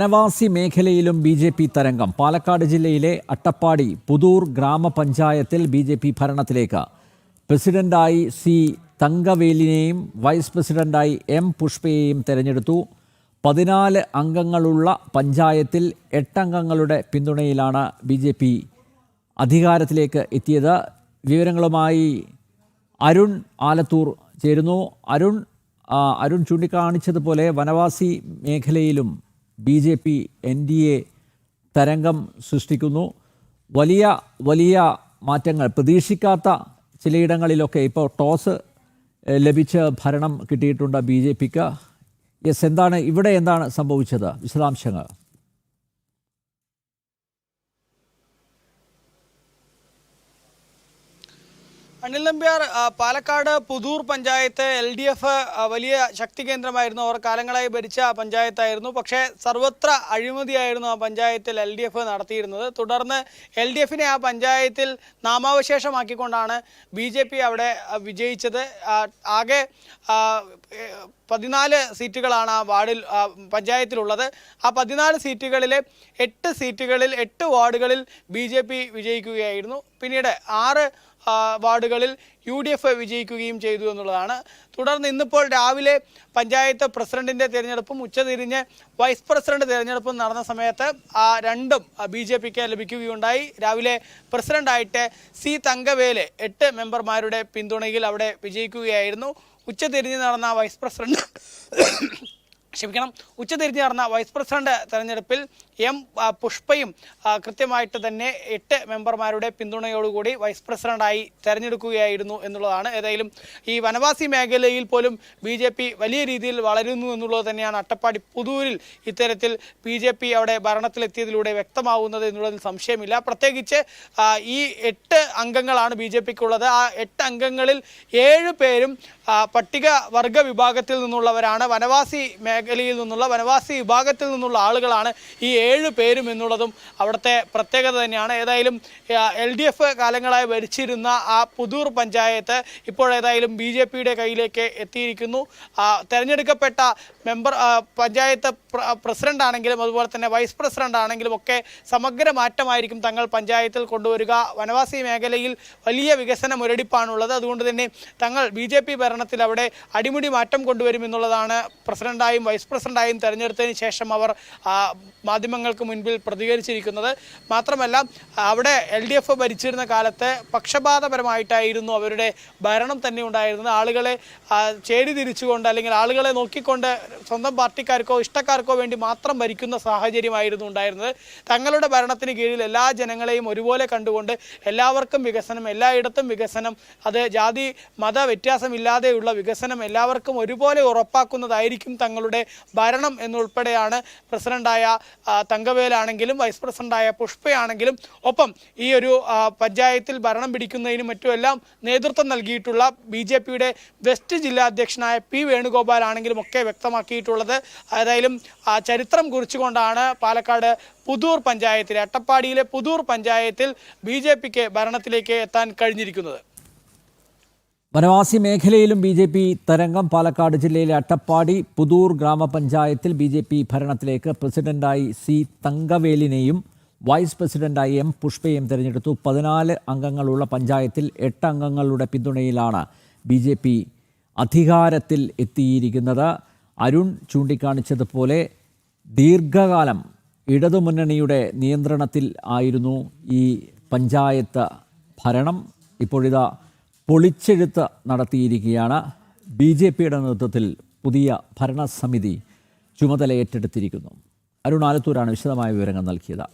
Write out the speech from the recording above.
വനവാസി മേഖലയിലും B J P തരംഗം. പാലക്കാട് ജില്ലയിലെ അട്ടപ്പാടി പുതൂർ ഗ്രാമപഞ്ചായത്തിൽ ബി ജെ പി ഭരണത്തിലേക്ക്. പ്രസിഡന്റായി സി തങ്കവേലിനെയും വൈസ് പ്രസിഡന്റായി എം പുഷ്പയെയും തെരഞ്ഞെടുത്തു. പതിനാല് അംഗങ്ങളുള്ള പഞ്ചായത്തിൽ എട്ടംഗങ്ങളുടെ പിന്തുണയിലാണ് ബി ജെ പി അധികാരത്തിലേക്ക് എത്തിയത്. വിവരങ്ങളുമായി അരുൺ ആലത്തൂർ ചേരുന്നു. അരുൺ അരുൺ ചൂണ്ടിക്കാണിച്ചതുപോലെ വനവാസി മേഖലയിലും B J P N D A തരംഗം സൃഷ്ടിക്കുന്നു. വലിയ വലിയ മാറ്റങ്ങൾ പ്രതീക്ഷിക്കാത്ത ചിലയിടങ്ങളിലൊക്കെ ഇപ്പോൾ ടോസ് ലഭിച്ച് ഭരണം കിട്ടിയിട്ടുണ്ട് ബി ജെ പിക്ക്. യെസ് എന്താണ് ഇവിടെ എന്താണ് സംഭവിച്ചത്? വിശദാംശങ്ങൾ. Anil Nambiar Palakkad Puthur panchayat L D F വലിയ ശക്തി കേന്ദ്രമായിരുന്നു. അവർ കാലങ്ങളായി ഭരിച്ച പഞ്ചായത്തായിരുന്നു. പക്ഷേ സർവത്ര അഴിമതിയായിരുന്നു ആ പഞ്ചായത്തിൽ എൽ ഡി എഫ് നടത്തിയിരുന്നത്. തുടർന്ന് എൽ ഡി എഫിനെ ആ പഞ്ചായത്തിൽ നാമാവശേഷമാക്കിക്കൊണ്ടാണ് ബി ജെ പി അവിടെ വിജയിച്ചത്. ആകെ പതിനാല് സീറ്റുകളാണ് ആ വാർഡിൽ പഞ്ചായത്തിലുള്ളത്. ആ പതിനാല് സീറ്റുകളിലെ എട്ട് സീറ്റുകളിൽ എട്ട് വാർഡുകളിൽ ബി ജെ പി വിജയിക്കുകയായിരുന്നു. പിന്നീട് ആറ് വാർഡുകളിൽ യു ഡി എഫ് വിജയിക്കുകയും ചെയ്തു എന്നുള്ളതാണ്. തുടർന്ന് ഇന്നിപ്പോൾ രാവിലെ പഞ്ചായത്ത് പ്രസിഡന്റിന്റെ തിരഞ്ഞെടുപ്പും ഉച്ചതിരിഞ്ഞ് വൈസ് പ്രസിഡന്റ് തിരഞ്ഞെടുപ്പും നടന്ന സമയത്ത് ആ രണ്ടും ബി ജെ പിക്ക് ലഭിക്കുകയുണ്ടായി. രാവിലെ പ്രസിഡന്റായിട്ട് സി തങ്കവേൽ എട്ട് മെമ്പർമാരുടെ പിന്തുണയിൽ അവിടെ വിജയിക്കുകയായിരുന്നു. ഉച്ചതിരിഞ്ഞ് നടന്ന വൈസ് പ്രസിഡന്റ് ക്ഷമിക്കണം. ഉച്ചതിരിഞ്ഞ് നടന്ന വൈസ് പ്രസിഡന്റ് തെരഞ്ഞെടുപ്പിൽ എം പുഷ്പയും കൃത്യമായിട്ട് തന്നെ എട്ട് മെമ്പർമാരുടെ പിന്തുണയോടുകൂടി വൈസ് പ്രസിഡന്റായി തെരഞ്ഞെടുക്കുകയായിരുന്നു എന്നുള്ളതാണ്. ഏതായാലും ഈ വനവാസി മേഖലയിൽ പോലും ബി വലിയ രീതിയിൽ വളരുന്നു എന്നുള്ളത് തന്നെയാണ് അട്ടപ്പാടി പുതൂരിൽ ഇത്തരത്തിൽ ബി ജെ പി അവിടെ ഭരണത്തിലെത്തിയതിലൂടെ വ്യക്തമാവുന്നത് എന്നുള്ളതിൽ സംശയമില്ല. പ്രത്യേകിച്ച് ഈ എട്ട് അംഗങ്ങളാണ് ബി ജെ പിക്കുള്ളത്. ആ എട്ട് അംഗങ്ങളിൽ ഏഴ് പേരും പട്ടിക വർഗ വിഭാഗത്തിൽ നിന്നുള്ളവരാണ്. വനവാസി മേഖലയിൽ നിന്നുള്ള വനവാസി വിഭാഗത്തിൽ നിന്നുള്ള ആളുകളാണ് ഈ ഏഴ് പേരും എന്നുള്ളതും അവിടുത്തെ പ്രത്യേകത തന്നെയാണ്. ഏതായാലും എൽ ഡി എഫ് കാലങ്ങളായി ഭരിച്ചിരുന്ന ആ പുതൂർ പഞ്ചായത്ത് ഇപ്പോൾ ഏതായാലും ബി ജെ പിയുടെ കയ്യിലേക്ക് എത്തിയിരിക്കുന്നു. തിരഞ്ഞെടുക്കപ്പെട്ട മെമ്പർ പഞ്ചായത്ത് പ്രസിഡന്റ് ആണെങ്കിലും അതുപോലെ തന്നെ വൈസ് പ്രസിഡന്റ് ആണെങ്കിലും ഒക്കെ സമഗ്ര മാറ്റമായിരിക്കും തങ്ങൾ പഞ്ചായത്തിൽ കൊണ്ടുവരിക. വനവാസി മേഖലയിൽ വലിയ വികസന മുരടിപ്പാണുള്ളത് അതുകൊണ്ട് തന്നെ തങ്ങൾ ബി ഭരണത്തിൽ അവിടെ അടിമുടി മാറ്റം കൊണ്ടുവരുമെന്നുള്ളതാണ് പ്രസിഡന്റായും വൈസ് പ്രസിഡന്റായും തെരഞ്ഞെടുത്തതിന് ശേഷം അവർ മാധ്യമങ്ങൾക്ക് മുൻപിൽ പ്രതികരിച്ചിരിക്കുന്നത്. മാത്രമല്ല അവിടെ എൽ ഡി എഫ് ഭരിച്ചിരുന്ന കാലത്ത് പക്ഷപാതപരമായിട്ടായിരുന്നു അവരുടെ ഭരണം തന്നെ ഉണ്ടായിരുന്നത്. ആളുകളെ ചേരി തിരിച്ചുകൊണ്ട് അല്ലെങ്കിൽ ആളുകളെ നോക്കിക്കൊണ്ട് സ്വന്തം പാർട്ടിക്കാർക്കോ ഇഷ്ടക്കാർക്കോ വേണ്ടി മാത്രം ഭരിക്കുന്ന സാഹചര്യമായിരുന്നു ഉണ്ടായിരുന്നത്. തങ്ങളുടെ ഭരണത്തിന് കീഴിൽ എല്ലാ ജനങ്ങളെയും ഒരുപോലെ കണ്ടുകൊണ്ട് എല്ലാവർക്കും വികസനം എല്ലായിടത്തും വികസനം അത് ജാതി മത വ്യത്യാസമില്ലാതെയുള്ള വികസനം എല്ലാവർക്കും ഒരുപോലെ ഉറപ്പാക്കുന്നതായിരിക്കും തങ്ങളുടെ ഭരണം എന്നുൾപ്പെടെയാണ് പ്രസിഡന്റായ തങ്കവേലാണെങ്കിലും വൈസ് പ്രസിഡന്റായ പുഷ്പയാണെങ്കിലും ഒപ്പം ഈ ഒരു പഞ്ചായത്തിൽ ഭരണം പിടിക്കുന്നതിനും മറ്റുമെല്ലാം നേതൃത്വം നൽകിയിട്ടുള്ള ബി ജെ പിയുടെ വെസ്റ്റ് ജില്ലാ അധ്യക്ഷനായ പി വേണുഗോപാൽ ആണെങ്കിലും ഒക്കെ വ്യക്തമാക്കിയിട്ടുള്ളത്. ഏതായാലും ചരിത്രം കുറിച്ചുകൊണ്ടാണ് പാലക്കാട് പുതൂർ പഞ്ചായത്തിലെ അട്ടപ്പാടിയിലെ പുതൂർ പഞ്ചായത്തിൽ ബി ഭരണത്തിലേക്ക് എത്താൻ കഴിഞ്ഞിരിക്കുന്നത്. വനവാസി മേഖലയിലും ബി ജെ പി തരംഗം. പാലക്കാട് ജില്ലയിലെ അട്ടപ്പാടി പുതൂർ ഗ്രാമപഞ്ചായത്തിൽ ബി ജെ പി ഭരണത്തിലേക്ക് പ്രസിഡന്റായി സി തങ്കവേലിനെയും വൈസ് പ്രസിഡന്റായി എം പുഷ്പയെയും തിരഞ്ഞെടുത്തു. പതിനാല് അംഗങ്ങളുള്ള പഞ്ചായത്തിൽ എട്ട് അംഗങ്ങളുടെ പിന്തുണയിലാണ് ബി ജെ പി അധികാരത്തിൽ എത്തിയിരിക്കുന്നത്. അരുൺ ചൂണ്ടിക്കാണിച്ചതുപോലെ ദീർഘകാലം ഇടതുമുന്നണിയുടെ നിയന്ത്രണത്തിൽ ആയിരുന്നു ഈ പഞ്ചായത്ത് ഭരണം. ഇപ്പോഴിതാ പൊളിച്ചെഴുത്ത് നടത്തിയിരിക്കുകയാണ് ബി ജെ പിയുടെ നേതൃത്വത്തിൽ പുതിയ ഭരണസമിതി ചുമതല ഏറ്റെടുത്തിരിക്കുന്നു. അരുൺ ആലത്തൂരാണ് വിശദമായ വിവരങ്ങൾ നൽകിയത്.